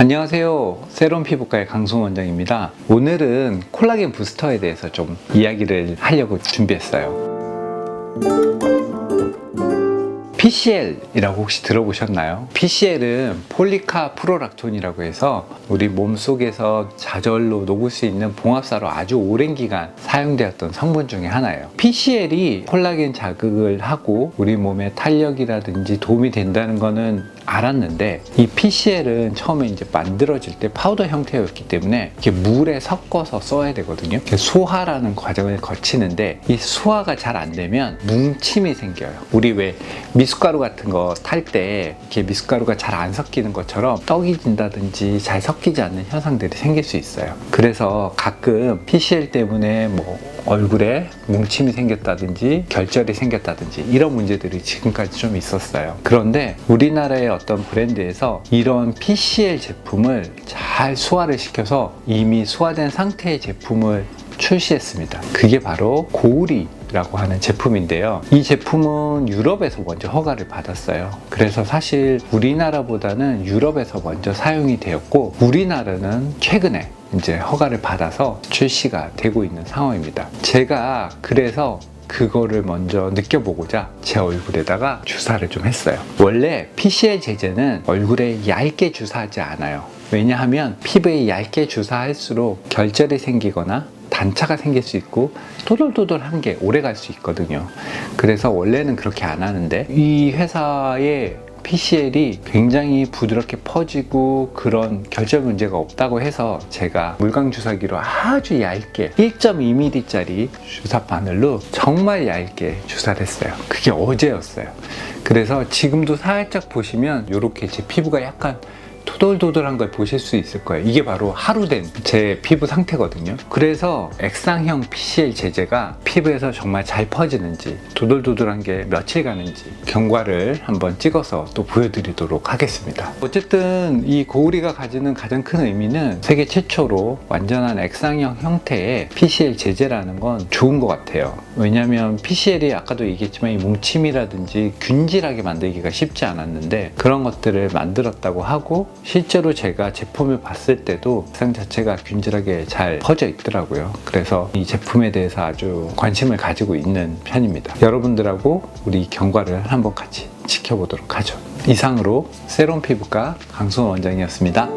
안녕하세요. 세롬 피부과의 강승 원장입니다. 오늘은 콜라겐 부스터에 대해서 좀 이야기를 하려고 준비했어요. PCL이라고 혹시 들어보셨나요? PCL은 폴리카 프로락톤이라고 해서 우리 몸 속에서 자절로 녹을 수 있는 봉합사로 아주 오랜 기간 사용되었던 성분 중에 하나예요. PCL이 콜라겐 자극을 하고 우리 몸의 탄력이라든지 도움이 된다는 거는 알았는데 이 PCL은 처음에 이제 만들어질 때 파우더 형태였기 때문에 이렇게 물에 섞어서 써야 되거든요. 소화라는 과정을 거치는데 이 소화가 잘 안 되면 뭉침이 생겨요. 우리 왜 미숫가루 같은 거 탈 때 이렇게 미숫가루가 잘 안 섞이는 것처럼 떡이 진다든지 잘 섞이지 않는 현상들이 생길 수 있어요. 그래서 가끔 PCL 때문에 뭐 얼굴에 뭉침이 생겼다든지 결절이 생겼다든지 이런 문제들이 지금까지 좀 있었어요. 그런데 우리나라의 어떤 브랜드에서 이런 PCL 제품을 잘 소화를 시켜서 이미 소화된 상태의 제품을 출시했습니다. 그게 바로 고우리 라고 하는 제품인데요. 이 제품은 유럽에서 먼저 허가를 받았어요. 그래서 사실 우리나라보다는 유럽에서 먼저 사용이 되었고 우리나라는 최근에 이제 허가를 받아서 출시가 되고 있는 상황입니다. 제가 그래서 그거를 먼저 느껴보고자 제 얼굴에다가 주사를 좀 했어요. 원래 PCL 제제는 얼굴에 얇게 주사하지 않아요. 왜냐하면 피부에 얇게 주사할수록 결절이 생기거나 단차가 생길 수 있고 또돌또돌한 게 오래 갈 수 있거든요. 그래서 원래는 그렇게 안 하는데 이 회사의 PCL이 굉장히 부드럽게 퍼지고 그런 결절 문제가 없다고 해서 제가 물광 주사기로 아주 얇게 1.2mm짜리 주사 바늘로 정말 얇게 주사를 했어요. 그게 어제였어요. 그래서 지금도 살짝 보시면 이렇게 제 피부가 약간 도돌도돌한 걸 보실 수 있을 거예요. 이게 바로 하루 된 제 피부 상태거든요. 그래서 액상형 PCL 제제가 피부에서 정말 잘 퍼지는지 도돌도돌한 게 며칠 가는지 경과를 한번 찍어서 또 보여드리도록 하겠습니다. 어쨌든 이 고우리가 가지는 가장 큰 의미는 세계 최초로 완전한 액상형 형태의 PCL 제제라는 건 좋은 것 같아요. 왜냐하면 PCL이 아까도 얘기했지만 이 뭉침이라든지 균질하게 만들기가 쉽지 않았는데 그런 것들을 만들었다고 하고 실제로 제가 제품을 봤을 때도 상 자체가 균질하게 잘 퍼져 있더라고요. 그래서 이 제품에 대해서 아주 관심을 가지고 있는 편입니다. 여러분들하고 우리 경과를 한번 같이 지켜보도록 하죠. 이상으로 세롬 피부과 강수원 원장이었습니다.